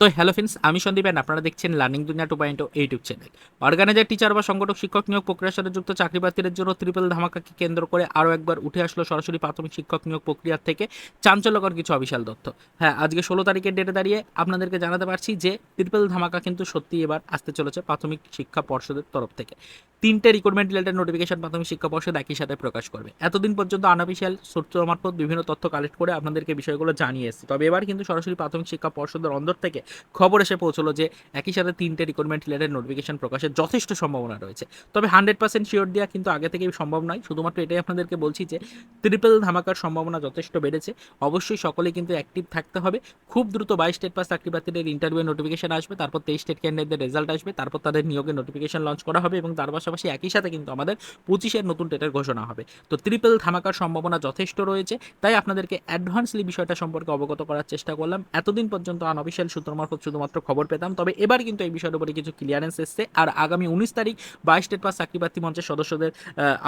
তো hello friends আমি Sandeep and আপনারা দেখছেন learning Duniya two point YouTube channel organiser teacher বা সংগঠক, শিক্ষক নিয়োগ প্রক্রিয়ার সাথে যুক্ত চাকরি প্রার্থীদের জন্য ত্রিপল ধামাকাকে কেন্দ্র করে আরও একবার উঠে আসলো সরাসরি প্রাথমিক শিক্ষক নিয়োগ প্রক্রিয়ার থেকে চাঞ্চল্যকর কিছু অবিশাল তথ্য। হ্যাঁ আজকে ষোলো তারিখের ডেটে দাঁড়িয়ে আপনাদেরকে জানাতে পারছি যে ত্রিপল ধামাকা কিন্তু সত্যি এবার আসতে চলেছে প্রাথমিক শিক্ষা পর্ষদের তরফ থেকে। তিনটে রিক্রুটমেন্ট রিলেটেড নোটিফিকেশন প্রাথমিক শিক্ষা পর্ষদ একই সাথে প্রকাশ করবে। এতদিন পর্যন্ত আনঅফিসিয়াল সূত্র মারফত বিভিন্ন তথ্য কালেক্ট করে আপনাদেরকে বিষয়গুলো জানিয়ে এসেছি। তবে এবার কিন্তু সরাসরি প্রাথমিক শিক্ষা পর্ষদের অন্দর থেকে খবর এসে পৌঁছলো যে একই সাথে তিনটে রিক্রুটমেন্ট রিলেটেড নোটিফিকেশন প্রকাশের যথেষ্ট সম্ভাবনা রয়েছে। তবে হান্ড্রেড পার্সেন্ট শিওর দেওয়া কিন্তু আগে থেকেই সম্ভব নয়। শুধুমাত্র এটাই আপনাদেরকে বলছি যে ট্রিপল ধামাকার সম্ভাবনা যথেষ্ট বেড়েছে। অবশ্যই সকলে কিন্তু অ্যাক্টিভ থাকতে হবে। খুব দ্রুত বাইশ স্টেট পাস চাকরি প্রার্থীদের ইন্টারভিউ নোটিফিকেশন আসবে। তারপর তেইশ স্টেট ক্যান্ডিডেটদের রেজাল্ট আসবে। তারপর তাদের নিয়োগের নোটিফিকেশন লঞ্চ করা হবে এবং তার পাশাপাশি একই সাথে কিন্তু আমাদের পঁচিশের নতুন টেটের ঘোষণা হবে। তো ট্রিপল ধামাকার সম্ভাবনা যথেষ্ট রয়েছে, তাই আপনাদেরকে অ্যাডভান্সলি বিষয়টা সম্পর্কে অবগত করার চেষ্টা করলাম। এতদিন পর্যন্ত আনঅফিসিয়াল সূত্র মারফত শুধুমাত্র খবর পেতাম, তবে এবার কিন্তু এই বিষয়ের উপরে কিছু ক্লিয়ারেন্স এসছে। আর আগামী উনিশ তারিখ বাইশ স্টেট পাস চাকরি প্রার্থী মঞ্চের সদস্যদের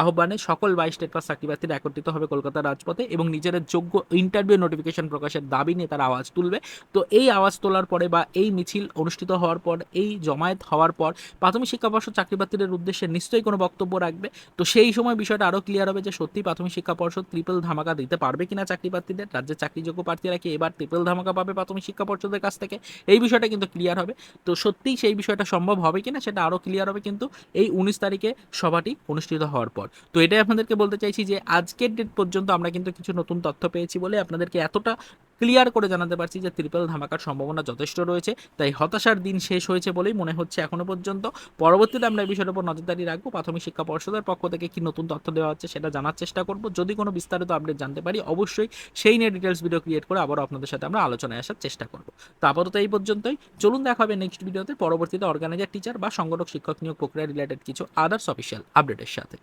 আহ্বানে সকল বাইশ স্টেট পাস চাকরি প্রার্থীরা একত্রিত হবে কলকাতার রাজপথে এবং নিজেদের যোগ্য ইন্টারভিউ নোটিফিকেশন প্রকাশের দাবি নিয়ে তারা আওয়াজ তুলবে। তো এই আওয়াজ তোলার পরে বা এই মিছিল অনুষ্ঠিত হওয়ার পর, এই জমায়েত হওয়ার পর প্রাথমিক শিক্ষা পর্ষদ চাকরি প্রার্থীদের উদ্দেশ্যে নিশ্চয়ই কোনো বক্তব্য রাখবে। তো সেই সময় বিষয়টা আরও ক্লিয়ার হবে যে সত্যি প্রাথমিক শিক্ষা পর্ষদ ট্রিপল ধামাকা দিতে পারবে কিনা চাকরি প্রার্থীদের? রাজ্যের চাকরিযোগ্য প্রার্থীরা কি এবার ট্রিপল ধামাকা পাবে প্রাথমিক শিক্ষা পর্ষদের কাছ থেকে? এই বিষয়টা কিন্তু ক্লিয়ার হবে। তো সত্যিই সেই বিষয়টা সম্ভব হবে কিনা সেটা আরও ক্লিয়ার হবে কিন্তু এই উনিশ তারিখে সভাটি অনুষ্ঠিত হওয়ার পর। তো এটাই আপনাদেরকে বলতে চাইছি যে আজকের ডেট পর্যন্ত আমরা কিন্তু কিছু নতুন তথ্য পেয়েছি বলে আপনাদেরকে এতটা ক্লিয়ার করে জানাতে পারছি যে ত্রিপল ধামাকার সম্ভাবনা যথেষ্ট রয়েছে, তাই হতাশার দিন শেষ হয়েছে বলেই মনে হচ্ছে এখনও পর্যন্ত। পরবর্তীতে আমরা এই বিষয়ের উপর নজরদারি রাখব। প্রাথমিক শিক্ষা পর্ষদের পক্ষ থেকে কি নতুন তথ্য দেওয়া হচ্ছে সেটা জানার চেষ্টা করব। যদি কোনো বিস্তারিত আপডেট জানতে পারি, অবশ্যই সেই নিয়ে ডিটেলস ভিডিও ক্রিয়েট করে আবারও আপনাদের সাথে আমরা আলোচনায় আসার চেষ্টা করব। তো আপাতত এই পর্যন্তই। চলুন দেখা হবে নেক্সট ভিডিওতে পরবর্তীতে অর্গানাইজার টিচার বা সংগঠক, শিক্ষক নিয়োগ প্রক্রিয়া রিলেটেড কিছু আদার্স অফিসিয়াল আপডেটের সাথে।